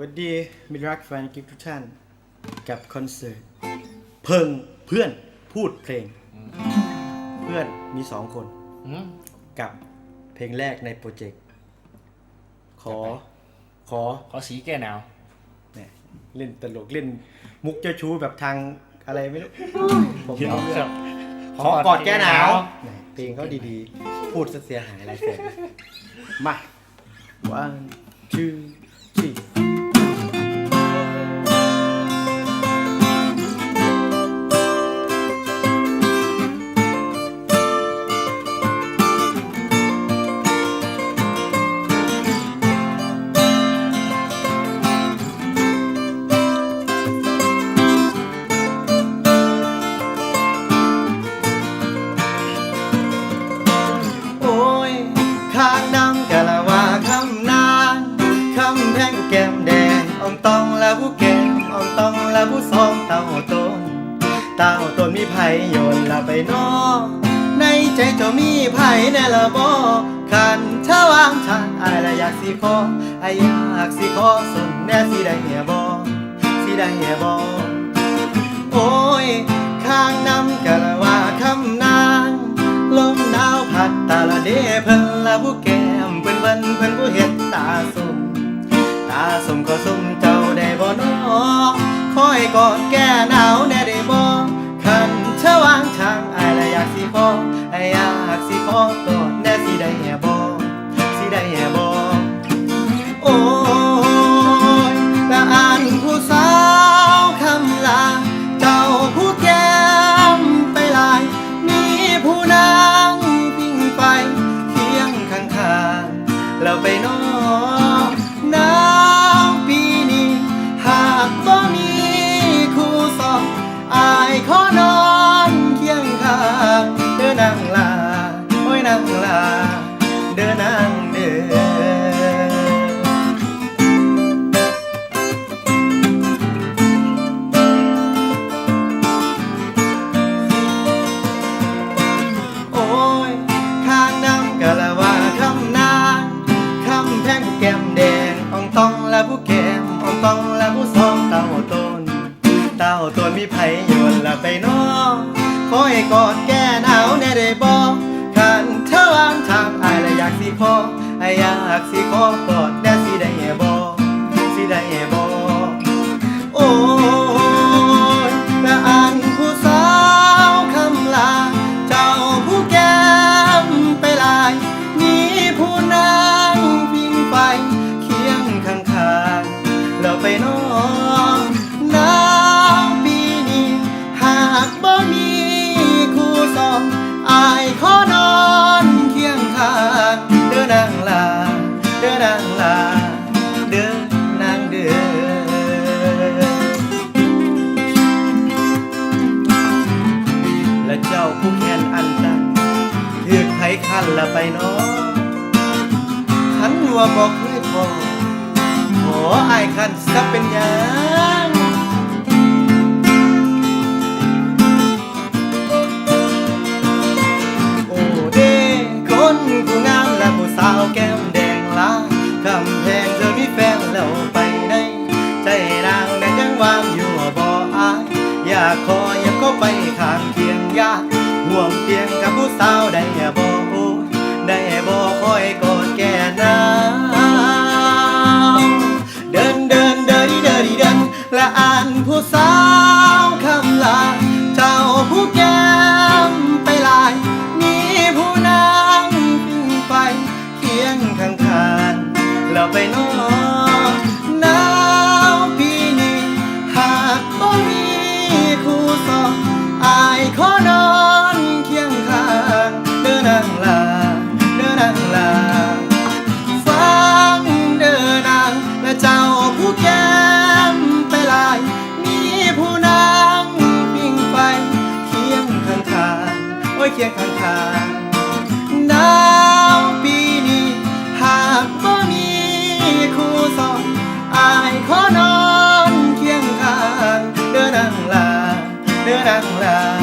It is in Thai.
วัสดีมิตรรักแฟนกิฟทุกท่านกับคอนเสิร์ตเพิงเพื่อนพูดเพลง เพื่อนมีสองคนอืมกับเพลงแรกในโปรเจกต์ ขอ ขอขอสีแก้หนาวเนี่ยเล่นตลกเล่นมุกเจ้าชู้แบบทางอะไรไม่รู้ ผมไม่รู้เรื่องขอกอดแก้หนาวเนี่ยเพลงเขาดีๆ พูดซะเสียหายอะไรเสร็จมา one two three แก้มแดงอองตองและผู้แก้มอองตองและผู้ซองเต้าต้นเต้าต้นมีไผโยนละไปนอในใจเจ้ามีไผแน่ละบ่ขันเธอวางทางอายละอยากสิขออายอยากสิขอสนแน่สิได้เหียบ่สิได้เหียบ่โอ้ยข้างน้ำกะละว่าคำนางลมหนาวพัดตาละเดเพิ่นละผู้แก้มเพิ่นเพิ่นเพิ่นผู้เฮ็ดตาสมตา สมก็สมเจ้าได้บ่น้อคอยกอดแก้หนาวแน่ได้บ่คันเธอวางทางอายละอยากสิขออายอยากสิขอกอดแน่สิได้แห่บ่างลา เดินนางเดินโอ้ยข้างน้ำกะละว่าคำนาคำแพงผู้แก้มแดงอ่องตองและผู้แก้มอ่องตองและผู้ซองเต้าต้นเต้าต้นมีไผโยนละไปนอคอยกอดแก้ ขออยากสิขอกอดแน่สิได้บอกสิได้บ ผู้แค้นอันตันถือไผคันละไปนาะขันวัวบอกเคยพอขออายคันสักเป็นยังโอ้เด้คนผู้งามและผู้สาวแก้มแดงลาคำแพงเธอมีแฟนแล้วไปไหนใจนางนั้นยังวางอยู่บ่อายอยากขออยากเข้าไปข้างเคียงยาก ห่วงเตียงกับผู้สาวได้บ่โอ้ยได้บ่คอยกอดแก่หนาวเดินเดินเดินเดินเดินและอ่านผู้สาวคำลาเจ้าผู้แก้มไปลาย มีผู้นางพิงไปเคียงข้างข้างๆแล้วไปนอนหนาวปีนี้หากบ่มีคู่สองอายขอนอน นื้อนังลา